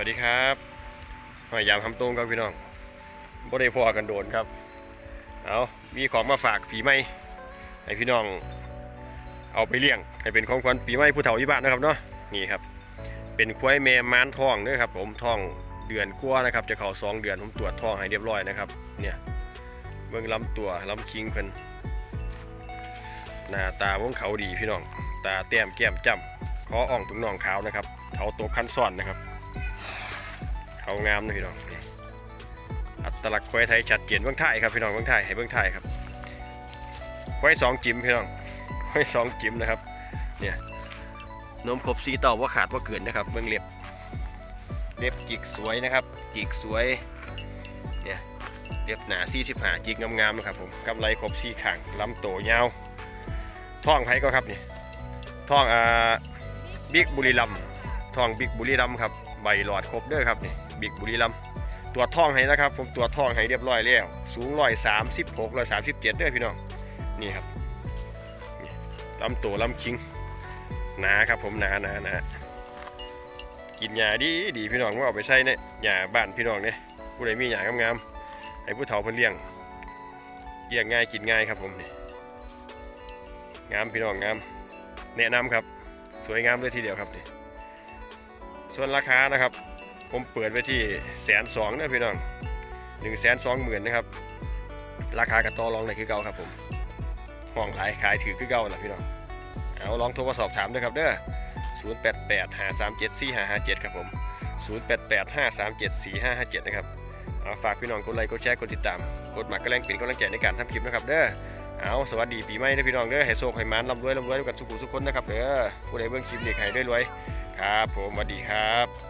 วัสดีครับหอยยามคำตรงครับพี่น้องบ่ได้พอกันโดนครับ เอามีของมาฝากปีใหม่ให้พี่น้อง เอาไปเลี้ยง ให้เป็นของขวัญปีใหม่ผู้เฒ่าที่บ้านนะครับเนาะ นี่ครับ เป็นควายแม่ม้านทองเด้วยครับ ผมทองเดือนกัวนะครับ จะเข้าสองเดือนผมตรวจทองให้เรียบร้อยนะครับ เนี่ยเบิ่งลำตัวลำคิงเพิ่นหน้าตาของเขาดีพี่น้อง ตาแต้มแก้มจ้ำคออ่องตุงน่องขาวนะครับ เขาโตวคันซ่อนนะครับ เขางามนะพี่น้องอัตลักษณ์ควายไทยชัดเจนเบื้องไทยครับพี่น้องเบื้องไทยให้เบื้องไทยครับควายสองจิ๋มพี่น้องควายสองจิ๋มนะครับเนี่ยนมครบสีเต่าว่าขาดว่าเกินนะครับเบื้องเล็บเล็บจิกสวยนะครับ จิกสวยเนี่ยเรียบหนา45จิกงามๆนะครับผมกำไรครบสี่ข้างลำโตยาวท่องไผก็ครับนี่ท่องอ่าบิ๊กบุรีรัมย์ท่องบิ๊กบุรีรัมย์ครับ ใบหลอดครบเด้อครับนี่บิ๊กบุรีรัมตัวจท่องให้นะครับ ผมตัวจท่องให้เรียบร้อยแล้วสูงร้อยสามสิบหกร้อยสามสิบเจ็ดเด้อพี่น้องนี่ครับลำโตลำคิงหนาครับผมหนาหนาหนากินหญ้าดีดีพี่น้องว่าเอาไปใส่เนี่ยหญ้าบ้านพี่น้องเนี่ยผู้ใดมีหญ้างามๆให้ผู้เฒ่าเพิ่นเลี้ยงเลี้ยงง่ายกินง่ายครับผมนี่งามพี่น้องงามแนะนำครับ สวยงามเลยทีเดียวครับนี่ ส่วนราคานะครับ ผมเปิดไว้ที่แสนสองนะพี่น้องหนึ่งแสนสองหมื่นนะครับ ราคากระต่อรองในคือเก่าครับผมห้องขายขายถือคือเก่าแหละพี่น้องเอาลองโทรมาสอบถามด้วยครับเด้อศูนย์แปดแปดห้าสามเจ็ดสี่ห้าห้าเจ็ดครับผมศูนย์แปดแปดห้าสามเจ็ดสี่ห้าห้าเจ็ดนะครับเอาฝากพี่น้องกดไลค์กดแชร์กดติดตามกดหมากกระแรงเป็นกำลังใจในการทำคลิปนะครับเด้อเอาสวัสดีปีใหม่นะพี่น้องเด้อให้โชคให้มันร่ำรวยร่ำรวยด้วยกันสุขุสุขคนนะครับเด้อผู้ใดเบิ่งคลิปนี้ให้ได้รวย ครับผมสวัสดีครับ